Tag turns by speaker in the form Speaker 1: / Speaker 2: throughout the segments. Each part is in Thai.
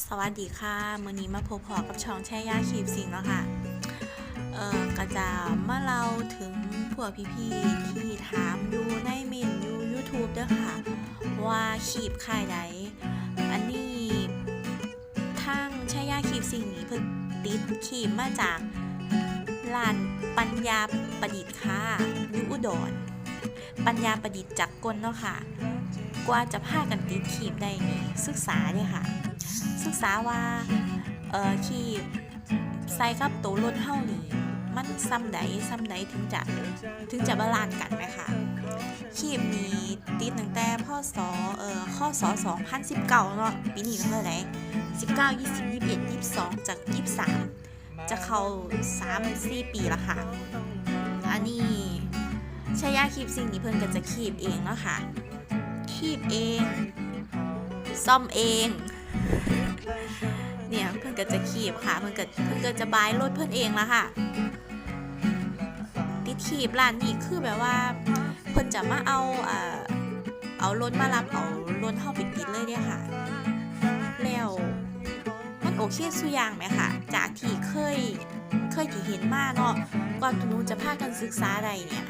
Speaker 1: สวัสดีค่ะมื่อนี้มาพบพอกับช่องแช่ย่าคีบสิงแล้วค่ะ เอ่อก็จะมาเล่าถึงพวกพี่ๆที่ถามอยู่ในเมนยู YouTube ด้วยค่ะ ว่าขีบค่ายใด อันนี้ทางแช่ย่าคีบสิงนี้เพิ่งติดขีบมาจากร้านปัญญาประดิษฐ์ค่ะยูอุดรปัญญาประดิษฐ์จากกลเนาะค่ะ กว่าจะพากันติดขีบได้นี่ศึกษาเนี่ยค่ะ ศึกษาว่าเอ่อขีบใส่กับตัวรถเฮานี่มันซ้ำใดซ้ำใดถึงจะถึงจะบาลานซ์กันไหมคะขีบนี้ติดตั้งแต่พศเอ่อข้อศ2019เนาะปีนี้ก็เท่าไหร่19 20 21 22 จาก 23 จะเข้า 3 4 ปีละค่ะ อันนี้ชายาคีบสิ่งนี้เพิ่นก็จะคีบเองเนาะค่ะคีบเอง ซ่อมเอง ก็จะขีบค่ะเพื่อนก็เพื่อนก็จะบายรถเพื่อนเองละค่ะ ติดขีบร้านนี้คือแบบว่าเพื่อนจะมาเอาเออเอารถมารับเอารถเข้าไปติดเลยเนี่ยค่ะ แล้วมันโอเคสุอย่างไหมค่ะ จากที่เคยเคยที่เห็นมาเนาะก่อนหนูจะพากันศึกษาใดเนี่ย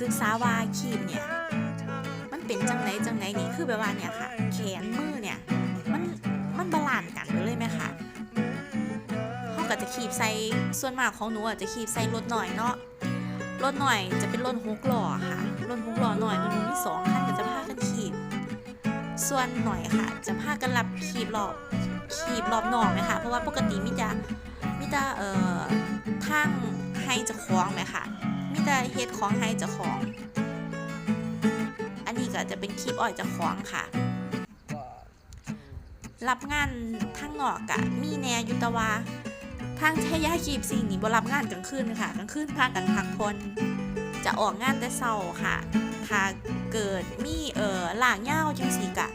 Speaker 1: ศึกษาว่าขีบเนี่ย มันเป็นจังไหนจังไหนนี่คือแบบว่าเนี่ยค่ะ แขนมือเนี่ย ขีบใส่ส่วนมากของหนูอะจะขีบใส่รถหน่อยเนาะรถหน่อยจะเป็นรถหกล้อค่ะรถหกล้อหน่อยมันมีสองคันก็จะพากันขีบ ส่วนหน่อยค่ะ จะพากันรับขีบรอบขีบรอบนอกไหมคะเพราะว่าปกติมิจะมิจะเอ่อทางให้จะคล้องไหมคะมิจะเฮ็ดของให้จะของ อันนี้ก็จะเป็นคลิปอ่อยจะคล้องค่ะรับงานทางนอกกะมีแนอยุตวา ทางชายาคีบสิ่งนี้บรับงานกลางคืนค่ะกลางคืนพากันพักพลจะออกงานแต่เช้าค่ะ ถ้าเกิดมีเอ่อหลางเหย้าจังสีกะ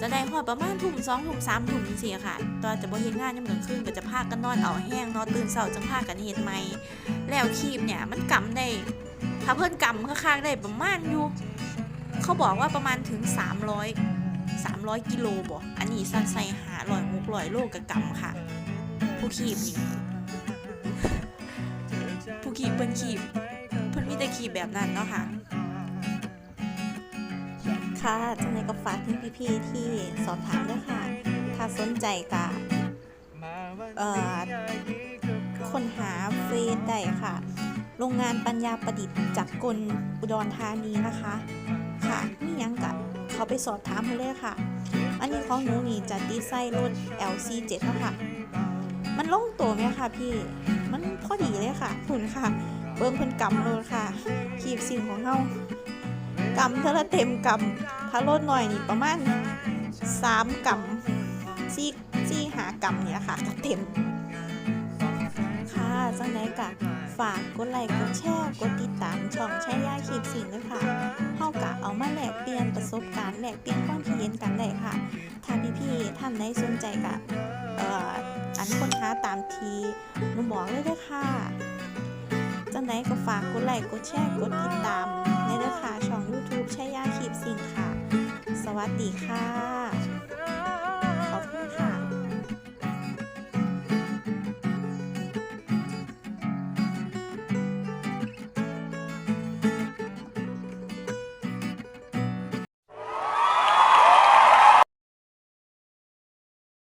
Speaker 1: จะได้ฮอดประมาณทุ่มสองทุ่มสามทุ่มจังซี่ค่ะ ตอนจะบ่เฮ็ดงานยามกลางคืนก็จะพากันนอนเอาแห้งนอนตื่นเช้าจังพากันเฮ็ดใหมแล้วคีบเนี่ยมันกำได้ถ้าเพิ่นกำข้างๆได้ประมาณอยู่เขาบอกว่าประมาณถึง 300 300 กิโลบ่อันนี้สันใสหาลอยมุกลอยโลกกะกำค่ะ ผู้ขีบนี่ผู้ขีบเพิ่นขีบเพิ่นมีแต่ขีบแบบนั้นเนาะค่ะ ค่ะจังไดก็ฝากถึงพี่ๆที่สอบถามด้วยค่ะ ถ้าสนใจก็เอ่อค้นหาเฟซได้ค่ะ โรงงานปัญญาประดิษฐ์จากกลอุดรธานีนะคะ ค่ะมีหยังกะเขาไปสอบถามให้เลยค่ะ อันนี้ของหนูนี่จะดีไซน์รถ LC7 เนาะค่ะ มันล่งตัวไหมคะพี่ มันพอดีเลยค่ะคุณค่ะ เบิ้งเพิ่นกำเลยค่ะ ขีบสิ่งของเฮากำเท่าเต็มกำถ้ารถหน่อยนี่ประมาณ3กำซี่ซี่หากำเนี่ยค่ะก็เต็ม ค่ะจังไดกะฝากกดไลค์กดแชร์กดติดตามช่องแช่ยาคีบสิ่งด้วยค่ะเฮากะเอามาแลกเปลี่ยนประสบการณ์แลกเปลี่ยนความคิดเห็นกันได้ค่ะ ถ้าพี่ๆท่านใดสนใจกะ ทุกคนหาตามทีหนูบอกเลยเด้อค่ะจังไดก็ฝากกดไลค์กดแชร์กดติดตามในเด้อค่ะช่อง YouTube ช่ย่าคีบสิ่งค่ะ สวัสดีค่ะ